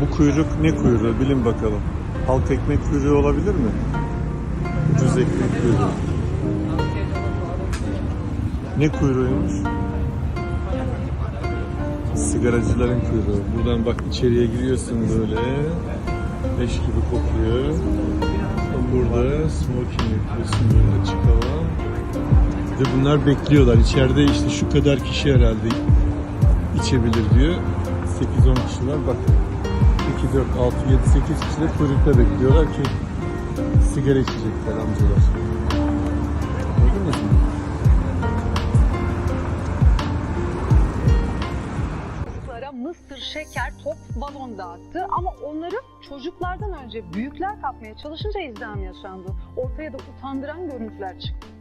Bu kuyruk ne kuyruğu bilin bakalım. Halk ekmek kuyruğu olabilir mi? Ucuz ekmek kuyruğu. Ne kuyruğuymuş? Sigaracıların kuyruğu. Buradan bak içeriye giriyorsun böyle. Leş gibi kokuyor. Burada smoking yapıyorsun böyle açık hava. De bunlar bekliyorlar. İçeride işte şu kadar kişi herhalde içebilir diyor. 8-10 kişiler bak. 2, 4, 6, 7, 8 kişi de kuyrukta bekliyorlar ki sigara içecekler amcalar. Gördünüz mü? Çocuklara mısır, şeker, top, balon dağıttı ama onları çocuklardan önce büyükler kapmaya çalışınca izdiham yaşandı. Ortaya da utandıran görüntüler çıktı.